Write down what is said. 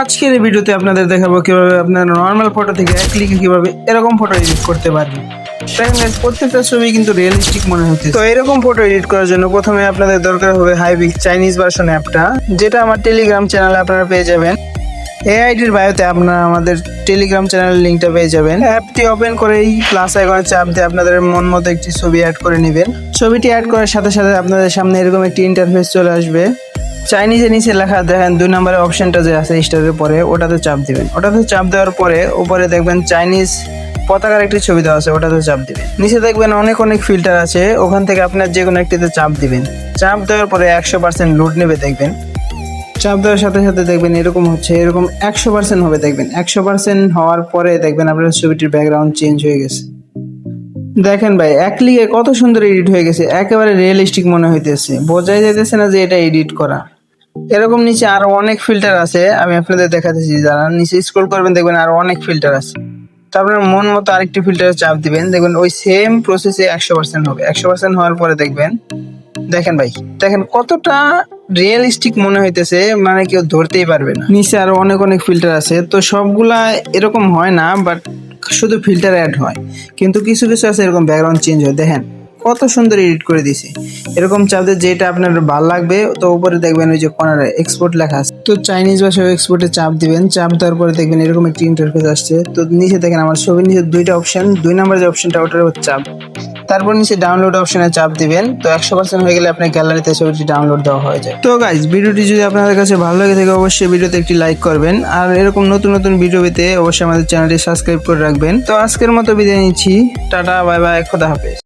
আজকের এই ভিডিওতে আপনাদের দেখাবো কীভাবে আপনার নর্মাল ফটো থেকে এক ক্লিকে কীভাবে এরকম ফটো এডিট করতে পারবেন। দেখেন প্রত্যেকটা ছবি কিন্তু রিয়েলিস্টিক মনে হচ্ছে। তো এরকম ফটো এডিট করার জন্য প্রথমে আপনাদের দরকার হবে হাইবিক চাইনিজ ভার্সন অ্যাপটা যেটা আমার টেলিগ্রাম চ্যানেলে আপনারা পেয়ে যাবেন। এই আইডির বায়োতে আপনারা আমাদের টেলিগ্রাম চ্যানেলের লিঙ্কটা পেয়ে যাবেন। অ্যাপটি ওপেন করেই প্লাস আইকনে চাপ দিয়ে আপনাদের মন মতো একটি ছবি অ্যাড করে নেবেন। ছবিটি অ্যাড করার সাথে সাথে আপনাদের সামনে এরকম একটি ইন্টারফেস চলে আসবে। চাইনিজের নিচে লেখা দেখেন দুই নম্বরের অপশনটা যে আছে স্টারের পরে ওটাতে চাপ দিবেন। ওটাতে চাপ দেওয়ার পরে উপরে দেখবেন চাইনিজ পতাকার একটি ছবি দেওয়া আছে, ওটাতে চাপ দিবেন। নিচে দেখবেন অনেক অনেক ফিল্টার আছে, ওখান থেকে আপনার যে কোনো একটিতে চাপ দিবেন। চাপ দেওয়ার পরে একশো পার্সেন্ট লুট নেবে দেখবেন। চাপ দেওয়ার সাথে সাথে দেখবেন এরকম হচ্ছে, এরকম একশো পার্সেন্ট হবে দেখবেন। একশো পার্সেন্ট হওয়ার পরে দেখবেন আপনার ছবিটির ব্যাকগ্রাউন্ড চেঞ্জ হয়ে গেছে। দেখেন ভাই, এক লিগে কত সুন্দর এডিট হয়ে গেছে, একেবারে রিয়েলিস্টিক মনে হইতেছে। বোঝাই যাইতেছে না যে এটা এডিট করা। এরকম নিচে আরও অনেক ফিল্টার আছে, আমি আপনাদের দেখাতেছি, যারা নিচে স্ক্রল করবেন দেখবেন আরও অনেক ফিল্টার আছে। তো আপনার মন মতো আরেকটি ফিল্টারে চাপ দিবেন, দেখবেন ওই সেম প্রসেসে একশো পার্সেন্ট হবে। একশো পার্সেন্ট হওয়ার পরে দেখবেন, দেখেন ভাই, দেখেন কতটা রিয়েলিস্টিক মনে হইতেছে মানে কেউ ধরতেই পারবে না। নিচে আরও অনেক অনেক ফিল্টার আছে, তো সবগুলা এরকম হয় না বাট শুধু ফিল্টার অ্যাড হয়। কিন্তু কিছু কিছু আছে এরকম ব্যাকগ্রাউন্ড চেঞ্জ হয়। দেখেন কত সুন্দর এডিট করে দিছে এরকম চাপতে যেটা আপনার ভালো লাগবে, তো উপরে দেখবেন ওই যে কর্নারে এক্সপোর্ট লেখা আছে। তো চাইনিজ ভাষায় এক্সপোর্টে চাপ দিবেন, চাপ দেওয়ার পরে দেখবেন এরকম একটি ইন্টারফেস আসছে। তো নিচে দেখেন আমার ছবির নিচে দুইটা অপশন দুই নাম্বার যে অপশনটা ওটার উপর চাপ। তারপর নিচে ডাউনলোড অপশনে চাপ দিবেন, তো একশো পার্সেন্ট হয়ে গেলে আপনার গ্যালারিতে ছবিটি ডাউনলোড দেওয়া হয়ে যায়। তো গাইজ ভিডিওটি যদি আপনাদের কাছে ভালো লাগে থাকে, অবশ্যই ভিডিওতে একটি লাইক করবেন। আর এরকম নতুন নতুন ভিডিও পেতে অবশ্যই আমাদের চ্যানেলটি সাবস্ক্রাইব করে রাখবেন। তো আজকের মতো বিদায় নিচ্ছি। টাটা বাই বাই খোদা হাফেজ।